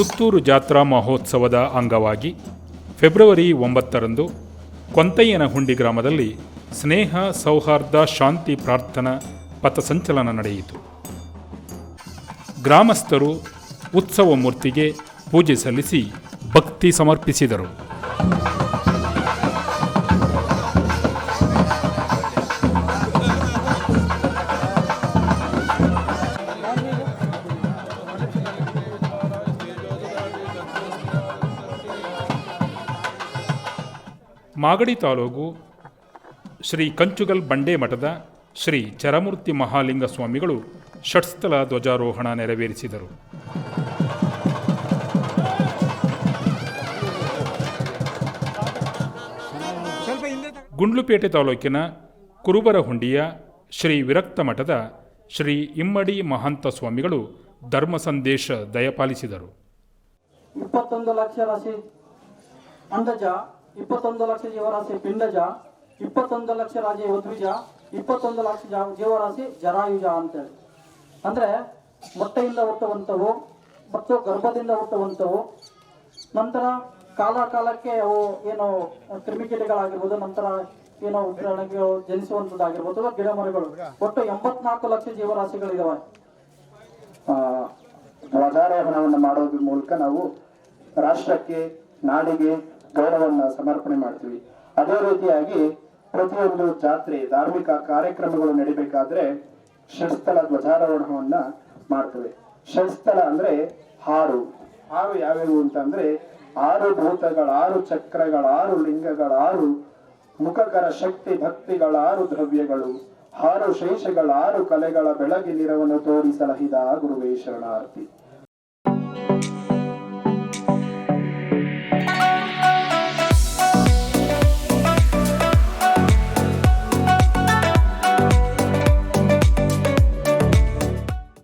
ಸುತ್ತೂರು ಜಾತ್ರಾ ಮಹೋತ್ಸವದ ಅಂಗವಾಗಿ ಫೆಬ್ರವರಿ ಒಂಬತ್ತರಂದು ಕೊಂತಯ್ಯನಹುಂಡಿ ಗ್ರಾಮದಲ್ಲಿ ಸ್ನೇಹ, ಸೌಹಾರ್ದ, ಶಾಂತಿ ಪ್ರಾರ್ಥನಾ ಪಥಸಂಚಲನ ನಡೆಯಿತು. ಗ್ರಾಮಸ್ಥರು ಉತ್ಸವ ಮೂರ್ತಿಗೆ ಪೂಜೆ ಸಲ್ಲಿಸಿ ಭಕ್ತಿ ಸಮರ್ಪಿಸಿದರು. ಮಾಗಡಿ ತಾಲೂಕು ಶ್ರೀ ಕಂಚುಗಲ್ ಬಂಡೆ ಮಠದ ಶ್ರೀ ಚರಮೂರ್ತಿ ಮಹಾಲಿಂಗ ಸ್ವಾಮಿಗಳು ಷಟ್ಸ್ಥಲ ಧ್ವಜಾರೋಹಣ ನೆರವೇರಿಸಿದರು. ಗುಂಡ್ಲುಪೇಟೆ ತಾಲೂಕಿನ ಕುರುಬರಹುಂಡಿಯ ಶ್ರೀ ವಿರಕ್ತ ಮಠದ ಶ್ರೀ ಇಮ್ಮಡಿ ಮಹಾಂತ ಸ್ವಾಮಿಗಳು ಧರ್ಮ ಸಂದೇಶ ದಯಪಾಲಿಸಿದರು. ಇಪ್ಪತ್ತೊಂದು ಲಕ್ಷ ರಾಶಿ ಅಂಡಜ ಇಪ್ಪತ್ತೊಂದು ಲಕ್ಷ ಜೀವರಾಶಿ ಪಿಂಡಜ ಇಪ್ಪತ್ತೊಂದು ಲಕ್ಷ ರಾಜಿ ಉದ್ವಿಜ ಇಪ್ಪತ್ತೊಂದು ಲಕ್ಷ ಜೀವರಾಶಿ ಜರಾಯುಜ ಅಂತೇಳಿ. ಅಂದ್ರೆ ಮೊಟ್ಟೆಯಿಂದ ಹುಟ್ಟುವಂಥವು ಮತ್ತು ಗರ್ಭದಿಂದ ಹುಟ್ಟುವಂಥವು ನಂತರ ಕಾಲ ಕಾಲಕ್ಕೆ ಅವು ಏನು ಕ್ರಿಮಿಕೀಟಗಳಾಗಿರ್ಬೋದು ನಂತರ ಏನೋ ಉದಾಹರಣೆಗೆ ಜನಿಸುವಂಥದ್ದಾಗಿರ್ಬೋದು ಅಥವಾ ಗಿಡ ಮರಗಳು ಒಟ್ಟು ಎಂಬತ್ನಾಲ್ಕು ಲಕ್ಷ ಜೀವರಾಶಿಗಳಿದಾವೆ. ಆ, ಧ್ವಜಾರೋಹಣವನ್ನು ಮಾಡೋದ್ರ ಮೂಲಕ ನಾವು ರಾಷ್ಟ್ರಕ್ಕೆ ನಾಡಿಗೆ ಗೌರವವನ್ನು ಸಮರ್ಪಣೆ ಮಾಡ್ತೀವಿ. ಅದೇ ರೀತಿಯಾಗಿ ಪ್ರತಿಯೊಂದು ಜಾತ್ರೆ, ಧಾರ್ಮಿಕ ಕಾರ್ಯಕ್ರಮಗಳು ನಡಿಬೇಕಾದ್ರೆ ಷಟ್ಸ್ಥಳ ಧ್ವಜಾರೋಹಣವನ್ನ ಮಾಡ್ತೇವೆ. ಷಟ್ಸ್ಥಳ ಅಂದ್ರೆ ಹಾರು. ಹಾರು ಯಾವ್ಯಾವು ಅಂತಂದ್ರೆ ಆರು ಭೂತಗಳ, ಆರು ಚಕ್ರಗಳ, ಆರು ಲಿಂಗಗಳ, ಆರು ಮುಖಕರ ಶಕ್ತಿ ಭಕ್ತಿಗಳ, ಆರು ದ್ರವ್ಯಗಳು, ಆರು ಶೇಷಗಳ, ಆರು ಕಲೆಗಳ ಬೆಳಗಿನಿರವನ್ನು ತೋರಿಸಲಹಿದ ಗುರುವೇ ಶರಣಾರ್ಥಿ.